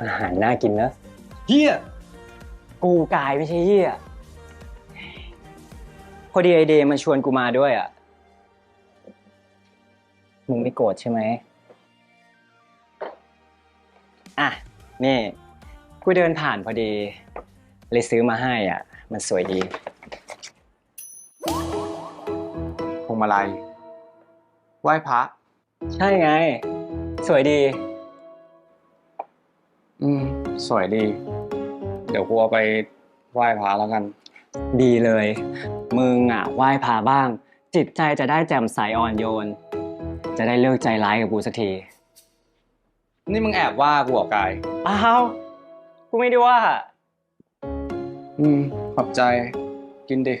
อาหารน่ากินนะเฮียกูกายไม่ใช่เหี้ยพอดีไอเดย์มันชวนกูมาด้วยอะ มึงไม่โกรธใช่ไหม อะ นี่ กูเดินผ่านพอดี เลยซื้อมาให้อะ มันสวยดี พวงมาลัยไหว้พระ ใช่ไง สวยดี อืม สวยดี เดี๋ยวกูเอาไปไหว้พระแล้วกัน ดีเลย มึงอะไหว้พาบ้าง จิตใจจะได้แจ่มใสอ่อนโยน จะได้เลิกใจร้ายกับกูสักที นี่มึงแอบว่ากูเหรอกาย อ้าว กูไม่ได้ว่า อืม ขอบใจ กินดิ